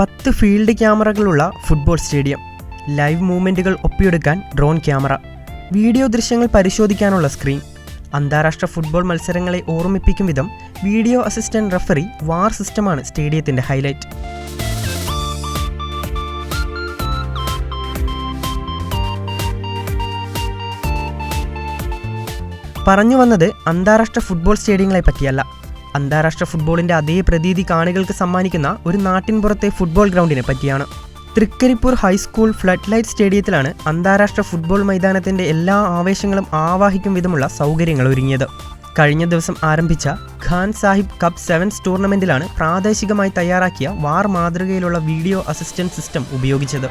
പത്ത് ഫീൽഡ് ക്യാമറകളുള്ള football stadium. Live മൂവ്മെന്റുകൾ ഒപ്പിയെടുക്കാൻ ഡ്രോൺ ക്യാമറ. വീഡിയോ ദൃശ്യങ്ങൾ പരിശോധിക്കാനുള്ള സ്ക്രീൻ. അന്താരാഷ്ട്ര ഫുട്ബോൾ മത്സരങ്ങളെ ഓർമ്മിപ്പിക്കും വിധം വീഡിയോ അസിസ്റ്റന്റ് റഫറി വാർ സിസ്റ്റമാണ് സ്റ്റേഡിയത്തിന്റെ ഹൈലൈറ്റ്. പറഞ്ഞു വന്നത് അന്താരാഷ്ട്ര ഫുട്ബോൾ സ്റ്റേഡിയങ്ങളെ പറ്റിയല്ല. അന്താരാഷ്ട്ര ഫുട്ബോളിന്റെ അതേ പ്രതീതി കാണികൾക്ക് സമ്മാനിക്കുന്ന ഒരു നാട്ടിൻപുറത്തെ ഫുട്ബോൾ ഗ്രൗണ്ടിനെ പറ്റിയാണ്. തൃക്കരിപ്പൂർ ഹൈസ്കൂൾ ഫ്ലഡ് ലൈറ്റ് സ്റ്റേഡിയത്തിലാണ് അന്താരാഷ്ട്ര ഫുട്ബോൾ മൈതാനത്തിന്റെ എല്ലാ ആവേശങ്ങളും ആവാഹിക്കും വിധമുള്ള സൗകര്യങ്ങൾ ഒരുങ്ങിയത്. കഴിഞ്ഞ ദിവസം ആരംഭിച്ച ഖാൻ സാഹിബ് കപ്പ് സെവൻസ് ടൂർണമെന്റിലാണ് പ്രാദേശികമായി തയ്യാറാക്കിയ വാർ മാതൃകയിലുള്ള വീഡിയോ അസിസ്റ്റന്റ് സിസ്റ്റം ഉപയോഗിച്ചത്.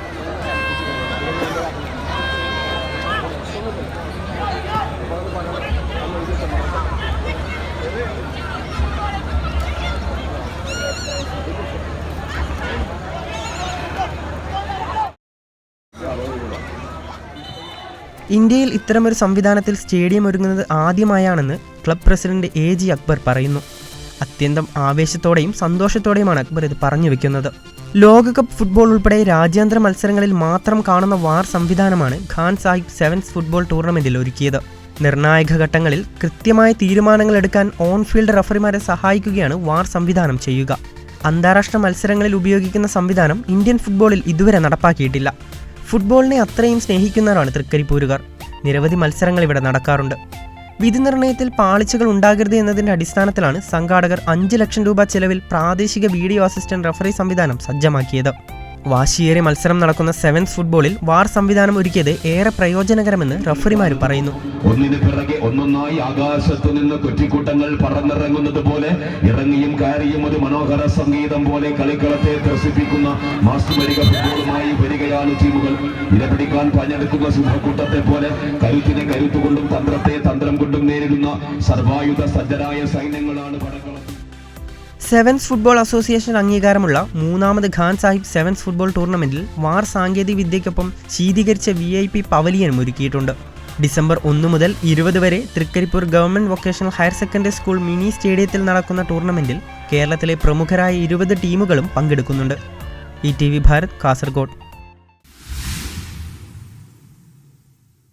ഇന്ത്യയിൽ ഇത്തരമൊരു സംവിധാനത്തിൽ സ്റ്റേഡിയം ഒരുങ്ങുന്നത് ആദ്യമായാണെന്ന് club president A G Akbar പറയുന്നു. അത്യന്തം ആവേശത്തോടെയും സന്തോഷത്തോടെയുമാണ് അക്ബർ ഇത് പറഞ്ഞു വെക്കുന്നത്. ലോകകപ്പ് ഫുട്ബോൾ ഉൾപ്പെടെ രാജ്യാന്തര മത്സരങ്ങളിൽ മാത്രം കാണുന്ന വാർ സംവിധാനമാണ് ഖാൻ സാഹിബ് സെവൻസ് ഫുട്ബോൾ ടൂർണമെന്റിൽ ഒരുക്കിയത്. നിർണായക ഘട്ടങ്ങളിൽ കൃത്യമായ തീരുമാനങ്ങൾ എടുക്കാൻ ഓൺ ഫീൽഡ് റഫറിമാരെ സഹായിക്കുകയാണ് വാർ സംവിധാനം ചെയ്യുക. അന്താരാഷ്ട്ര മത്സരങ്ങളിൽ ഉപയോഗിക്കുന്ന സംവിധാനം ഇന്ത്യൻ ഫുട്ബോളിൽ ഇതുവരെ നടപ്പാക്കിയിട്ടില്ല. ഫുട്ബോളിനെ അത്രയും സ്നേഹിക്കുന്നവരാണ് തൃക്കരിപ്പൂരുകാർ. നിരവധി മത്സരങ്ങൾ ഇവിടെ നടക്കാറുണ്ട്. വിധി നിർണയത്തിൽ പാളിച്ചകൾ ഉണ്ടാകരുത് എന്നതിന്റെ അടിസ്ഥാനത്തിലാണ് സംഘാടകർ അഞ്ച് ലക്ഷം രൂപ ചെലവിൽ പ്രാദേശിക വീഡിയോ അസിസ്റ്റന്റ് റഫറി സംവിധാനം സജ്ജമാക്കിയത്. വാശിയേറിയ മത്സരം നടക്കുന്ന സെവൻസ് ഫുട്ബോളിൽ വാർ സംവിധാനം ഒരുക്കിയത് ഏറെ പ്രയോജനകരമെന്ന് റഫറിമാർ പറയുന്നു. ഒന്നിന് പിറകെ ഒന്നൊന്നായി ആകാശത്തു നിന്ന് കുറ്റിക്കൂട്ടങ്ങൾ പറന്നിറങ്ങുന്നത് പോലെ ഇറങ്ങിയും കയറിയും ഒരു മനോഹര സംഗീതം പോലെ കളിക്കളത്തെ ത്രസിപ്പിക്കുന്ന മാസ്മരിക ഫുട്ബോളുമായി വരികയാണ് ടീമുകൾ. ഇരപിടിക്കാൻ പഞ്ഞെടുക്കുന്ന സിംഹക്കൂട്ടത്തെ പോലെ കരുത്തിനെ കരുത്തുകൊണ്ടും തന്ത്രത്തെ തന്ത്രം കൊണ്ടും നേരിടുന്ന സർവായുധ സജ്ജരായ സൈന്യങ്ങളാണ് പടക്കളത്തിൽ സെവൻസ് ഫുട്ബോൾ അസോസിയേഷൻ അംഗീകാരമുള്ള മൂന്നാമത് ഖാൻ സാഹിബ് സെവൻസ് ഫുട്ബോൾ ടൂർണമെന്റിൽ വാർ സാങ്കേതിക വിദ്യയ്ക്കൊപ്പം ശീതീകരിച്ച വി ഐ പി പവലിയനും ഒരുക്കിയിട്ടുണ്ട്. ഡിസംബർ ഒന്ന് മുതൽ ഇരുപത് വരെ Thrikaripur government vocational higher secondary school mini സ്റ്റേഡിയത്തിൽ നടക്കുന്ന ടൂർണമെന്റിൽ കേരളത്തിലെ പ്രമുഖരായ ഇരുപത് ടീമുകളും പങ്കെടുക്കുന്നുണ്ട്. E T V Bharat Kasaragod.